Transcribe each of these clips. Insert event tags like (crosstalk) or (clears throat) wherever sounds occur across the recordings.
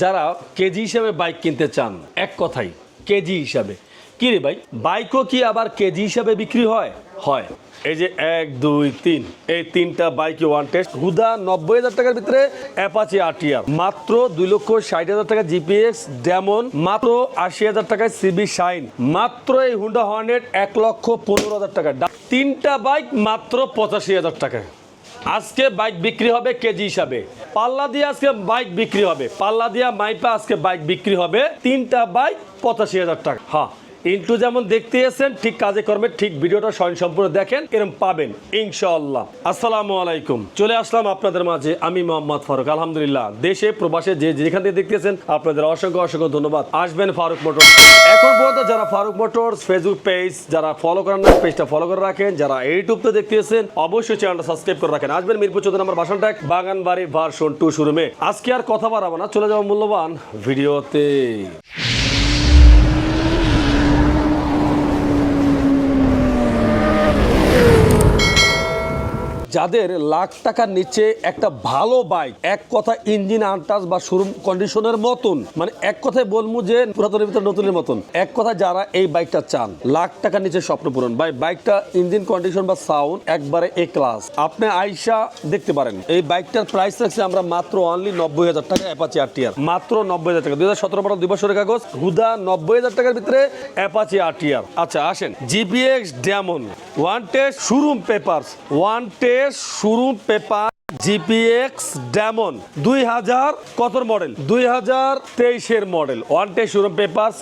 যারা কেজি হিসাবে বাইক কিনতে চান, এক কথাই, কেজি হিসাবে। কি রে ভাই বাইকও কি আবার কেজি হিসাবে বিক্রি হয়? হয়। এই যে এক, দুই, তিন, এই তিনটা বাইকে ওয়ান টেস্ট হুদা নব্বই হাজার টাকার ভিতরে অ্যাপাচি আরটিআর মাত্র দুই লক্ষ ষাট হাজার টাকা জিপিএক্স ডেমন মাত্র আশি হাজার টাকায় সিবি শাইন মাত্র এই হুন্ডা হর্নেট এক লক্ষ পনেরো হাজার টাকা। তিনটা বাইক মাত্র পঁচাশি হাজার টাকা আজকে বাইক বিক্রি হবে কেজি হিসাবে। পাল্লা দিয়ে আজকে বাইক বিক্রি হবে। পাল্লা দিয়া মাইপা আজকে বাইক বিক্রি হবে তিনটা বাইক পঁচাশি হাজার টাকা। হ্যাঁ। ইন্টু যেমন দেখতে এসেছেন ঠিক কাজে কর্মে, ঠিক ভিডিওটা স্বয়ং সম্পূর্ণ দেখেন এরকম পাবেন, ইনশাআল্লাহ। আসসালামু আলাইকুম। চলে আসলাম আপনাদের মাঝে, আমি মোহাম্মদ ফারুক। আলহামদুলিল্লাহ, দেশে, প্রবাসে যে যেখান থেকে দেখতেছেন, আপনাদের অসংখ্য অসংখ্য ধন্যবাদ। আসবেন ফারুক মোটর এখন পর্যন্ত যারা ফারুক মোটরস ফেসবুক পেজ, যারা ফলো করেন না, পেজটা ফলো করে রাখেন। যারা ইউটিউবতে দেখতেছেন, অবশ্যই চ্যানেলটা সাবস্ক্রাইব করে রাখেন। আসবেন মিরপুর চৌধুরী নম্বর বাসন ট্যাক বাগানবাড়ি ভার্সন টু শোরুমে আজকে আর কথা বাড়াবো না, চলে যাব মূল্যবান ভিডিওতে। যাদের লাখ টাকার নিচে একটা ভালো বাইক, এক কথা ইঞ্জিন আনটাস বা শোরুম কন্ডিশনের মতন মানে এক কথায় বলব যে পুরাতনের ভিতরে নতুনের মতন, এক কথা যারা এই বাইকটা চান, লাখ টাকার নিচে স্বপ্ন পূরণ। ভাই, বাইকটা ইঞ্জিন, কন্ডিশন বা সাউন্ড একবারে এ ক্লাস। আপনি আইসা দেখতে পারেন, এই বাইকটার প্রাইস রাখছি আমরা মাত্র অনলি নব্বই হাজার টাকা অ্যাপাচি আরটিআর মাত্র নব্বই হাজার টাকা, দুই হাজার সতেরো বারো দুই বছরের কাগজ, হুদা নব্বই হাজার টাকার ভিতরে অ্যাপাচি আর আরটিআর আচ্ছা আসেন GPX Demon one test showroom papers one test showroom paper GPX Demon দুই হাজার কতর মডেল? দুই হাজার তেইশের model. One test showroom papers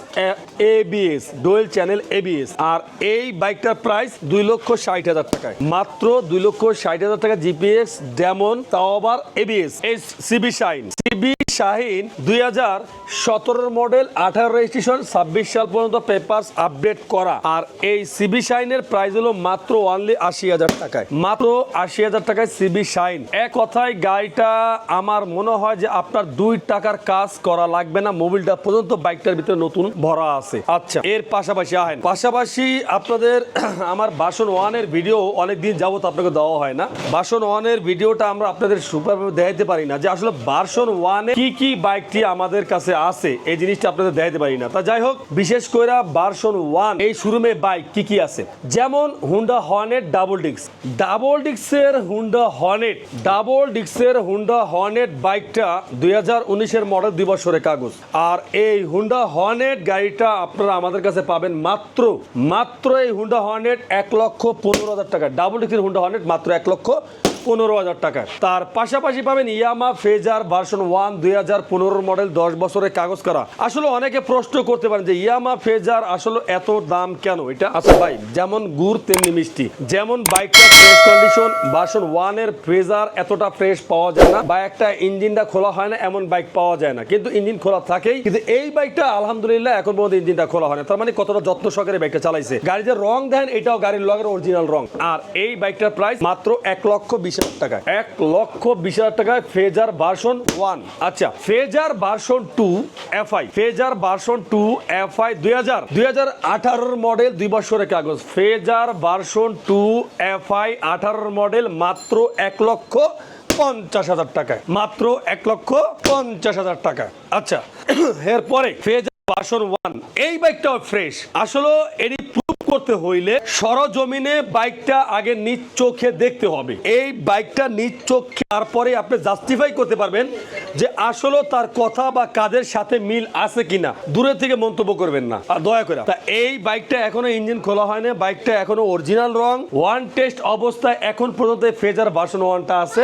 ABS dual channel ABS আর এই বাইকটার প্রাইস দুই লক্ষ ষাট হাজার টাকায়। মাত্র দুই লক্ষ ষাট হাজার টাকা জিপিএক্স ডেমন তাও আবার এবিএস এই সিবি শাইন সিবি শাহিন দুই হাজার সতেরোর মডেল, আঠারো রেজিস্ট্রেশন ছাব্বিশ সাল পর্যন্ত পেপারস আপডেট করা। আর এই সিবি শাইনের প্রাইস হলো মাত্র অনলি আশি হাজার টাকায়। মাত্র আশি হাজার টাকায় সিবি শাইন এক কথায় গাড়িটা আমার মনে হয় যে আপনার দুই টাকার কাজ করা লাগবে না। মোবিলটা পর্যন্ত বাইকটার ভিতরে নতুন ভরা আছে। আচ্ছা এর পাশাপাশি আহেন। পাশাপাশি আপনাদের (clears throat) আমার বাসন ওয়ানের ভিডিও অনেকদিন যাবত আপনাকে দেওয়া হয় না। বাসন ওয়ানের ভিডিওটা আমরা আপনাদের সুপারভাবে দেখাতে পারি না যে আসলে বাসন ওয়ানে কি কি বাইকটি আমাদের কাছে আছে, এই জিনিসটা আপনাদের দেখাতে পারি না। তা যাই হোক, বিশেষ করে বার্সন ওয়ান, এই শোরুমে বাইক কি কি আছে? যেমন হুন্ডা হর্নেট ডাবল ডিক্স ডাবল ডিক্সের হুন্ডা হর্নেট ডাবল ডিক্সের হুন্ডা হর্নেট বাইকটা দুই হাজার উনিশের মডেল দুই বছরের কাগজ। আর এই হুন্ডা হর্নেট গাড়িটা আপনারা আমাদের কাছে পাবেন মাত্র মাত্র এই হুন্ডা হর্নেট এক লক্ষ পনেরো হাজার টাকা। ডাবল ডিক্সের হুন্ডা হর্নেট মাত্র এক লক্ষ পনেরো হাজার টাকা তার পাশাপাশি পাবেন ইয়ামা ফেজার ভার্সন ওয়ান দুই হাজার পনেরো মডেল, দশ বছরের কাগজ করা। আসলে অনেকে প্রশ্ন করতে পারেন যে ইয়ামা ফেজার আসলে এত দাম কেন? এটা আচ্ছা ভাই, যেমন গুড়, তেমনি মিষ্টি। যেমন বাইকটা ফ্রেশ কন্ডিশন ভার্সন ওয়ানের ফ্রেজার এতটা ফ্রেশ পাওয়া যায় না। বা একটা ইঞ্জিনটা খোলা হয় না, এমন বাইক পাওয়া যায় না। কিন্তু ইঞ্জিন খোলা থাকেই। কিন্তু এই বাইকটা আলহামদুলিল্লাহ এখন পর্যন্ত ইঞ্জিনটা খোলা হয় না। তার মানে কতটা যত্ন সহকারে বাইকটা চালাইছে। গাড়ি যে রং দেন, এটাও গাড়ির লগের অরিজিনাল রং। আর এই বাইকটার প্রাইস মাত্র এক লক্ষ বিশ হাজার টাকায়। এক লক্ষ বিশ হাজার টাকায় ফেজার ভার্সন ওয়ান। আচ্ছা Fazer version two FI. Fazer version two FI দুই হাজার। দুই হাজার আঠারোর মডেল দুই বছরের কাগজ। ফেজার ভার্সন টু এফআই আঠারোর মডেল মাত্র এক লক্ষ পঞ্চাশ হাজার টাকায়। মাত্র এক লক্ষ পঞ্চাশ হাজার টাকা আচ্ছা (clears throat) এরপরে ফেজার ভার্সন ওয়ান। এই বাইকটাও ফ্রেশ। আসলে এটি করতে হইলে সরজমিনে বাইকটা আগে নিজ চোখে দেখতে হবে। এই বাইকটা নিজ চোখে তারপরে আপনি জাস্টিফাই করতে পারবেন যে আসলে তার কথা বা কাজের সাথে মিল আছে কিনা। দূরে থেকে মন্তব্য করবেন না। আর দয়া করে, তা এই বাইকটা এখনও ইঞ্জিন খোলা হয়নি বাইকটা এখনও অরিজিনাল রং। ওয়ান টেস্ট অবস্থায় এখন পর্যন্ত ফেজার ভার্সন ওয়ানটা আছে।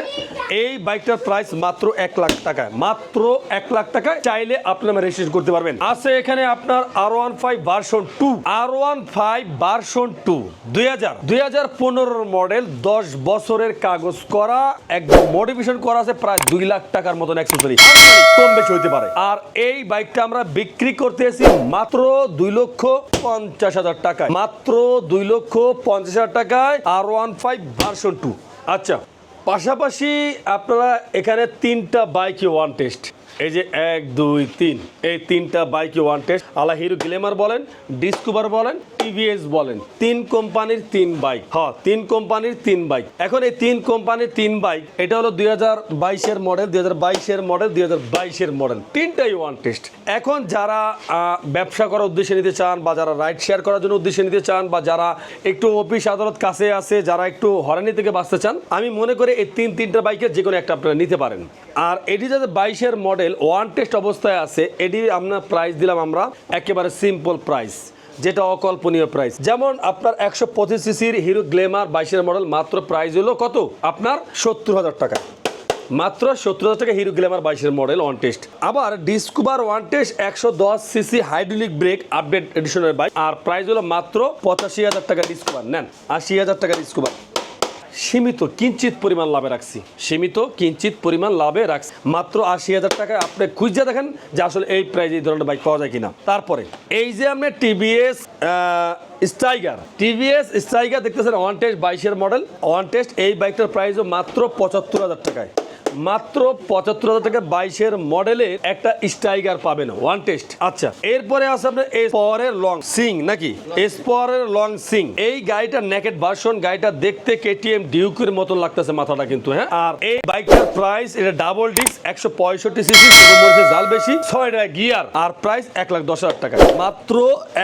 এই বাইকটার প্রাইস মাত্র এক লাখ টাকায়। মাত্র এক লাখ টাকায় চাইলে আপনি আমার রেজিস্ট্রেশন করতে পারবেন। আছে এখানে আপনার R one five version two R one five version two, দুই হাজার। দুই হাজার পনেরোর মডেল দশ বছরের কাগজ করা, একদম মডিফিকেশন করা আছে, প্রায় দুই লাখ টাকার মতন অ্যাক্সেসরি কম বেশি হইতে পারে। আর এই বাইকটা আমরা বিক্রি করতেছি মাত্র দুই লক্ষ পঞ্চাশ হাজার টাকায়। মাত্র দুই লক্ষ পঞ্চাশ হাজার টাকায় R one five version two আচ্ছা পাশাপাশি আপনারা এখানে তিনটা বাইকে ওয়ান টেস্ট এই যে এক, দুই, তিন। এই তিনটা বাইকে ওয়ান টেস্ট আলা হিরো গ্লেমার বলেন ডিসকভার বলেন টিভিএস বলেন, তিন কোম্পানির তিন বাইক। হ্যাঁ তিন কোম্পানির তিন বাইক। এখন এই তিন কোম্পানির তিন বাইক, এটা হলো দুই হাজার বাইশের মডেল দুই হাজার বাইশের মডেল দুই হাজার বাইশের মডেল তিনটাই ওয়ান টেস্ট এখন যারা ব্যবসা করার উদ্দেশ্যে নিতে চান বা যারা রাইড শেয়ার করার জন্য উদ্দেশ্যে নিতে চান বা যারা একটু অফিস আদালত কাছে আছে, যারা একটু হরানি থেকে বাঁচতে চান, আমি মনে করি এই তিন, তিনটা বাইকের যে কোনো একটা আপনারা নিতে পারেন। আর এটি যাতে বাইশের মডেল ওয়ান টেস্ট অবস্থায় আছে, এটি আমরা প্রাইস দিলাম আমরা একেবারে সিম্পল প্রাইস যেটা অকল্পনীয় প্রাইস যেমন আপনার একশো পঁচিশ সিসির হিরো গ্লেমার বাইশের মডেল, মাত্র প্রাইস হলো কত? আপনার সত্তর হাজার টাকা। মাত্র সত্তর হাজার টাকা হিরো গ্ল্যামার বাইশের মডেল ওয়ান টেস্ট আবার ডিসকভার ওয়ান টেস্ট, একশো দশ সিসি হাইড্রোলিক ব্রেক আপডেট এডিশনের বাইক আর প্রাইস হলো মাত্র পঁচাশি হাজার টাকা ডিসকভার। নেন, আশি হাজার টাকা ডিসকভার। সীমিত কিঞ্চিত পরিমাণ লাভে রাখছি। সীমিত কিঞ্চিত পরিমাণ লাভে রাখছি। মাত্র আশি হাজার টাকায় আপনি খুঁজে দেখেন যে আসলে এই প্রাইজে এই ধরনের বাইক পাওয়া যায় কিনা। তারপরে, এই যে আপনি টিভিএস স্ট্রাইগার টিভিএস স্ট্রাইগার দেখতেছেন ওয়ান টেস্ট বাইশের মডেল ওয়ান টেস্ট এই বাইকটার প্রাইসও মাত্র পঁচাত্তর হাজার টাকায়। মাত্র পঁচাত্তর হাজার টাকা বাইশের মডেলের একটা স্ট্রাইগার পাবেন ওয়ান টেস্ট আচ্ছা এরপরে আছে আপনার এসপরের লং সিং নাকি? এসপরের লং সিং এই গাড়িটার নেকেট ভার্সন গাড়িটা দেখতে কেটিএম ডিউকের মতন লাগতেছে মাথাটা কিন্তু হ্যাঁ? আর এই বাইকটার প্রাইস এটা ডাবল ডিস্ক একশো পঁয়ষট্টি সিসি জাল বেশি, ছয়টা গিয়ার আর প্রাইস এক লাখ দশ হাজার টাকা। মাত্র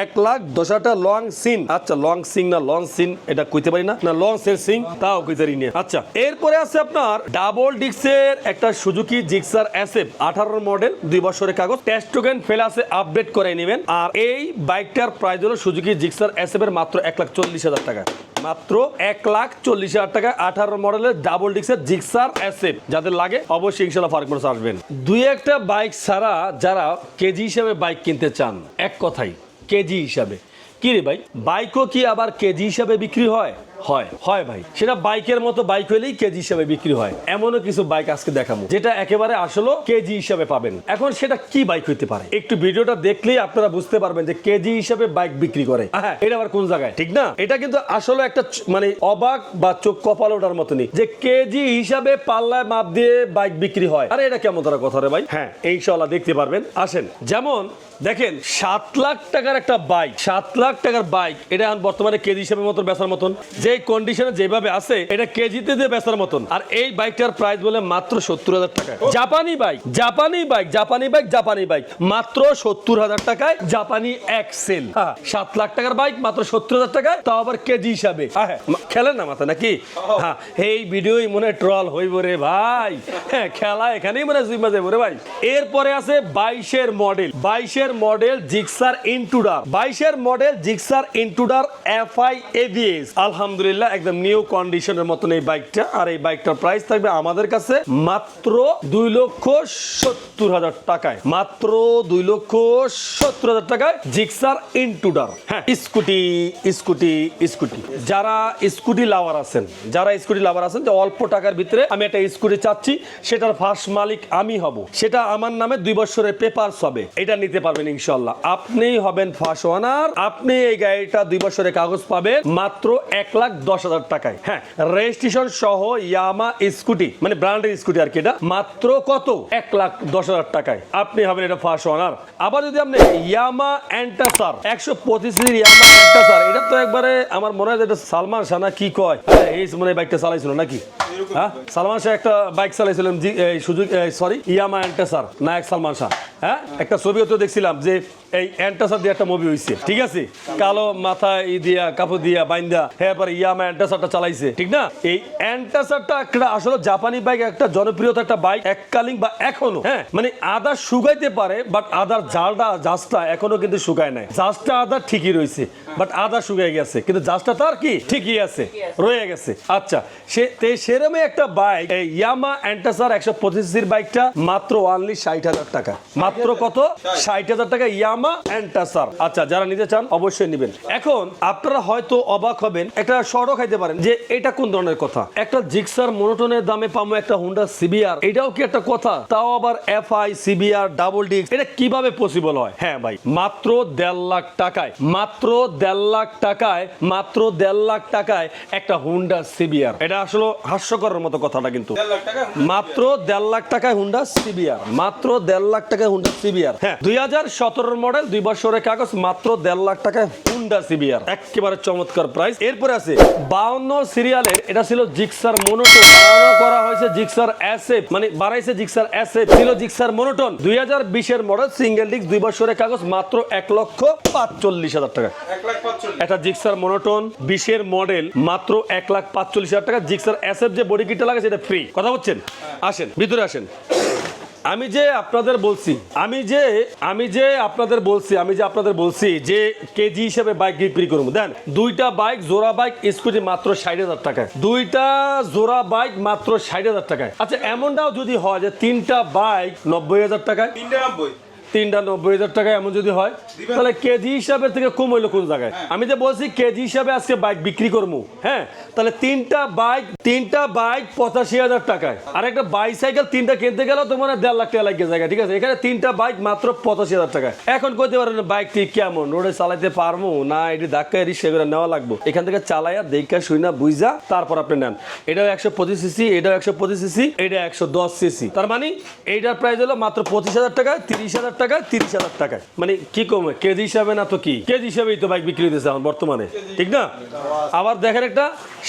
এক লাখ দশ হাজার টাকা লং সিন আচ্ছা লং সিং না লং সিন এটা কইতে পারি না? না লং সেল সিং তাও কইতে পারি আচ্ছা এরপরে আছে আপনার ডাবল ডিস্কের একটা সুজুকি জিক্সার এসএফ আঠারো মডেল, দুই বছরের কাগজ টেস্ট টোকেন ফেল আপডেট করে নেবেন। আর এই বাইকটার প্রাইস হলো সুজুকি জিক্সার এর মাত্র এক লাখ চল্লিশ হাজার টাকা। মাত্র এক লাখ চল্লিশ হাজার টাকা আঠারো মডেলের ডাবল ডিক্সের জিক্সার এসএফ যাদের লাগে, অবশ্যই ইনশাল্লাহ ফার্ক মোটরস আসবেন। দুই একটা বাইক ছাড়া যারা কেজি হিসাবে বাইক কিনতে চান, এক কথাই, কেজি হিসাবে। কি রে ভাই বাইকও কি আবার কেজি হিসাবে বিক্রি হয়? হয় হয় ভাই। সেটা বাইকের মতো বাইক হলেই কেজি হিসাবে বিক্রি হয়। এমনও কিছু বাইক আজকে দেখাবো, যেটা একেবারে আসলে কেজি হিসাবে পাবেন। এখন সেটা কি বাইক হইতে পারে? একটু ভিডিওটা দেখলেই আপনারা বুঝতে পারবেন যে কেজি হিসাবে বাইক বিক্রি করে। হ্যাঁ এটা আবার কোন জায়গায়? ঠিক না? এটা কিন্তু আসলে একটা মানে অবাক বা চোখ কপাল ওঠার মতনই যে কেজি হিসাবে পাল্লায় মাপ দিয়ে বাইক বিক্রি হয়। আরে, এটা কেমন তারা কথা রে ভাই? হ্যাঁ ইনশাল্লাহ দেখতে পারবেন। আসেন, যেমন দেখেন, সাত লাখ টাকার একটা বাইক, সাত লাখ টাকার বাইক, এটা এখন বর্তমানে কেজি হিসাবে মতন বেচার মতন। যে কন্ডিশনে যেভাবে আছে এটা কেজিতে দিয়ে বেচার মতন। আর এই বাইকটার প্রাইস বলে মাত্র সত্তর হাজার টাকা জাপানি বাইক জাপানি বাইক জাপানি বাইক জাপানি বাইক মাত্র সত্তর হাজার টাকায় জাপানি এক্সেল হ্যাঁ, সাত লাখ টাকার বাইক মাত্র সত্তর হাজার টাকায় তাও আবার কেজি হিসাবে। খেলেন না মাথা নাকি? হ্যাঁ এই ভিডিওই মনে ট্রল হইব রে ভাই। হ্যাঁ খেলা এখানেই মনে জিম্মা যাব রে ভাই। এরপরে আছে বাইশের মডেল বাইশের মডেল জিক্সার ইন্টুডার বাইশের model Gixxer Intruder FI ABS আলহামদুলিল্লাহ। একদম নিউ কন্ডিশনের মতন এই বাইকটা আর এই বাইকটার প্রাইস থাকবে আমাদের কাছে মাত্র দুই লক্ষ সত্তর হাজার টাকায়। মাত্র দুই লক্ষ সত্তর হাজার টাকায় জিক্সার ইন্টুডার হ্যাঁ স্কুটি স্কুটি স্কুটি। যারা স্কুটি লাভার আছেন, যারা স্কুটি লাভার আছেন, যে অল্প টাকার ভিতরে আমি একটা স্কুটি চাচ্ছি, সেটার ফার্স্ট মালিক আমি হব। সেটা আমার নামে দুই বছরের পেপার হবে। এটা নিতে পারবেন ইনশাল্লাহ আপনি হবেন ফার্স্ট ওনার আপনি এই গাড়িটা দুই বছরের কাগজ পাবেন। মাত্র এক লাখ দশ হাজার টাকায়। হ্যাঁ রেজিস্ট্রেশন সহ ইয়ামা স্কুটি মানে ব্র্যান্ডের স্কুটি আর কি এটা, মাত্র কত? এক লাখ দশ হাজার টাকায়। আপনি হবেন এটা ফার্স্ট ওনার আবার যদি আপনি ইয়ামা অ্যান্টাসার একশো পঁচিশ ইয়ামা অ্যান্টাসার এটা তো একবারে আমার মনে হয় এটা সালমান শাহ না কি কয়? এই মনে হয় বাইকটা চালাইছিল নাকি? হ্যাঁ? সালমান শাহ একটা বাইক চালাইছিলেন জি এই সুযোগ সরি ইয়ামা অ্যান্টাসার নায়ক সালমান শাহ হ্যাঁ? একটা ছবিও তো দেখছিলাম যে এই অ্যান্টাসার দিয়ে একটা মুভি হইছে ঠিক আছে? কালো মাথায় ই দিয়া কাপড় দিয়া বাইন্দা হ্যাঁ পরে ইয়ামা অ্যান্টাসারটা চালাইছে ঠিক না? এই অ্যান্টাসারটা একটা আসলে জাপানি বাইক একটা জনপ্রিয়তা একটা বাইক এককালীন বা এখনও হ্যাঁ? মানে আদা শুকাইতে পারে বাট আদার জালটা জাজটা এখনও কিন্তু শুকায় নাই। জাজটা আদার ঠিকই রয়েছে বাট আদা শুকায় গেছে কিন্তু জাজটা তার কি? ঠিকই আছে রয়ে গেছে। আচ্ছা সে তে সেরমই একটা বাইক ইয়ামা অ্যান্টাসার একশো পঁচিশের বাইকটা মাত্র ওয়ানলি ষাট হাজার টাকা। মাত্র কত? ষাট হাজার টাকা ইয়ামা অ্যান্টাসার আচ্ছা যারা নিতে চান অবশ্যই নেবেন। এখন আপনারা হয়তো অবাক হবেন, একটা শর্টও খাইতে পারেন যে এটা কোন ধরনের কথা? একটা জিক্সার মনোটনের দামে পাবো একটা হুন্ডা সিবিআর এটাও কি একটা কথা? তাও আবার এফআই সিবিআর ডাবল ডিক্স এটা কীভাবে পসিবল হয়? হ্যাঁ ভাই, মাত্র দেড় লাখ টাকায়, মাত্র দেড় লাখ টাকায়, মাত্র দেড় লাখ টাকায় একটা হুন্ডা সিবিআর এটা আসলে হাস্যকরের মতো কথাটা কিন্তু। মাত্র দেড় লাখ টাকায় হুন্ডা সিবিআর মাত্র দেড় লাখ টাকায় হুন্ডা সিবিআর হ্যাঁ দুই হাজার মডেল দুই বছরের কাগজ মাত্র দেড় লাখ টাকায় হুন্ডা সিবিআর একেবারে চমৎকার প্রাইস এরপরে আছে বাউন্ন সিরিয়ালের এটা ছিল জিক্সার মনোটন। বানানো করা হয়েছে জিক্সার অ্যাসেপ মানে বাড়াইছে জিক্সার অ্যাসেপ। ছিল জিক্সার মনোটন। দুই হাজার বিশের মডেল সিঙ্গেল ডিস্ক দুই বছরের কাগজ মাত্র এক লক্ষ পাঁচচল্লিশ হাজার টাকা। একটা জিক্সার মনোটন বিশের মডেল মাত্র এক লাখ পাঁচচল্লিশ হাজার টাকা। জিক্সার অ্যাসেপ যে বডি কিটটা লাগে সেটা ফ্রি কথা বলছেন? আসেন ভিতরে আসেন। আমি যে আপনাদের বলছি, আমি যে আমি যে আপনাদের বলছি, আমি যে আপনাদের বলছি যে কেজি হিসেবে বাইক বিক্রি করব। দেন, দুইটা বাইক জোড়া বাইক স্কুটি মাত্র ষাট হাজার টাকায়। দুইটা জোড়া বাইক মাত্র ষাট হাজার টাকায়। আচ্ছা এমনটাও যদি হয় যে তিনটা বাইক নব্বই হাজার টাকায়। তিনটা নব্বই। তিনটা নব্বই হাজার টাকা এমন যদি হয় তাহলে কেজি হিসাবে থেকে কম হইল কোন জায়গায়? আমি যে বলছি কেজি হিসাবে আজকে বাইক বিক্রি করব হ্যাঁ? তাহলে তিনটা বাইক তিনটা বাইক পঁচাশি হাজার টাকায়। আর একটা বাইসাইকেল তিনটা কিনতে গেলেও তোমার দেড় লাখ টাকা লাগে জায়গা ঠিক আছে? এখানে তিনটা বাইক মাত্র পঁচাশি হাজার টাকা এখন কইতে পারেন বাইকটি কেমন? রোডে চালাইতে পারব না এটি ধাক্কা এটি সেগুলো নেওয়া লাগবে। এখান থেকে চালাইয়া দেখা শুই না বুঝা তারপর আপনি নেন। এটাও একশো পঁচিশ সিসি এটাও একশো পঁচিশ সিসি এটা একশো দশ সিসি তার মানে এইটার প্রাইস হলো মাত্র পঁচিশ হাজার টাকা তিরিশ হাজার টাকা তিরিশ হাজার টাকায়। মানে কি কমে? কেজি হিসাবে না তো কি? কেজি হিসাবেই তো বাইক বিক্রি হইতেছে এখন বর্তমানে। ঠিক না? আবার দেখেন একটা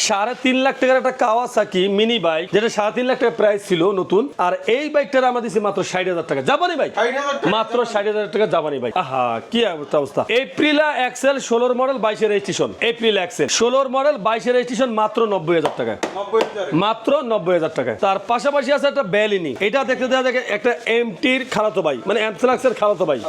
সাড়ে তিন লাখ টাকার একটা কাওয়াসাকি মিনি বাইক যেটা সাড়ে তিন লাখ টাকা প্রাইস ছিল নতুন আর এই বাইকটার আমরা দিচ্ছি মাত্র ষাট হাজার টাকা। জাপানি বাইক মাত্র ষাট হাজার টাকা জাপানি বাইক আহা কি অবস্থা এপ্রিলা এক্সেল ষোলোর মডেল বাইশের রেজিস্ট্রেশন এপ্রিল এক্সেল ষোলোর মডেল বাইশের রেজিস্ট্রেশন মাত্র নব্বই হাজার টাকা। মাত্র নব্বই হাজার টাকায়। তার পাশাপাশি আছে একটা বেলিনি এটা দেখতে দেখে একটা এমটির খালাতো বাইক মানে অ্যামসেলাক্সের খালাতো ভাই।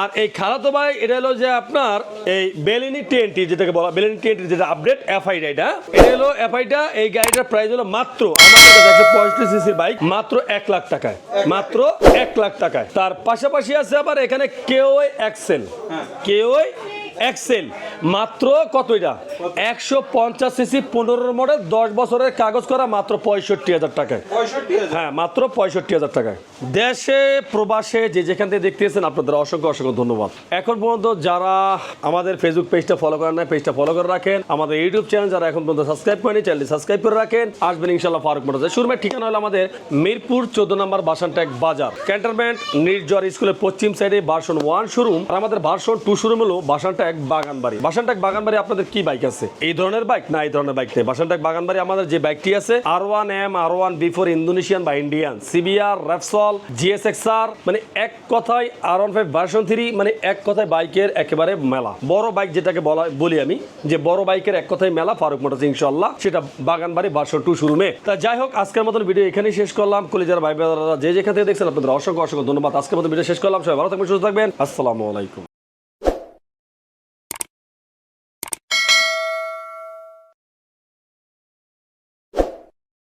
আর এই খালাতো ভাই এটা হলো যে আপনার এই বেলিনি টিএনটি যেটাকে বলা বেলিনি টিএনটি যেটা আপডেট এফআইটা এটা। এটা হলো এফআইটা এই গাড়িটার প্রাইস হলো মাত্র আমার কাছে একশো পঁয়ষট্টি সিসির বাইক মাত্র এক লাখ টাকায়। মাত্র এক লাখ টাকায়। তার পাশাপাশি আছে আবার এখানে কেও এক্সেল কেও এক্সেল মাত্র কত এটা? একশো পঞ্চাশ সিসি পনেরো মডেল দশ বছরের কাগজ করা মাত্র পঁয়ষট্টি হাজার টাকায়। হ্যাঁ মাত্র পঁয়ষট্টি হাজার টাকায়। দেশে প্রবাসে যে যেখান থেকে দেখতেছেন আপনাদের অসংখ্য অসংখ্য ধন্যবাদ। এখন পর্যন্ত যারা আমাদের ফেসবুক পেজটা ফলো করেন না পেজটা ফলো করে রাখেন। আমাদের ইউটিউব চ্যানেল যারা এখন পর্যন্ত সাবস্ক্রাইব করেনি চ্যানেলটি সাবস্ক্রাইব করে রাখেন। আসবেন ইনশাল্লাহ ফারুক মোটর শুরুমের ঠিকানা হলো আমাদের মিরপুর চোদ্দ নম্বর বাসানট্যাক বাজার। ক্যান্টনমেন্ট নির্জর স্কুলের পশ্চিম সাইডে ভার্সন ওয়ান শোরুম আর আমাদের ভার্সন টু শোরুম হলো বাসানট্যাক বাগানবাড়ি। বাসানট্যাক বাগানবাড়ি আপনাদের কি বাইক আছে? এই ধরনের বাইক না, এই ধরনের বাইক নেই। বাসানট্যাক বাগানবাড়ি আমাদের যে বাইকটি আছে R one M R one before Indonesian বা ইন্ডিয়ান সিবিআর রেপসল জিএসএক্সআর মানে এক কথায় R one five version three মানে এক কথায় বাইকের একেবারে মেলা। বড় বাইক যেটাকে বলা বলি আমি, যে বড় বাইকের এক কথায় মেলা ফারুক মোটরস ইনশাল্লাহ সেটা বাগানবাড়ি ভার্সন টু শোরুমে। তা যাই হোক, আজকের মতন ভিডিও এখানেই শেষ করলাম। কলিজার ভাই ব্রাদাররা যে যেখান থেকে দেখছেন, আপনাদের অসংখ্য অসংখ্য ধন্যবাদ। আজকের মতো ভিডিও শেষ করলাম। সবাই ভালো থাকবেন, সুস্থ থাকবেন। আসসালামু আলাইকুম।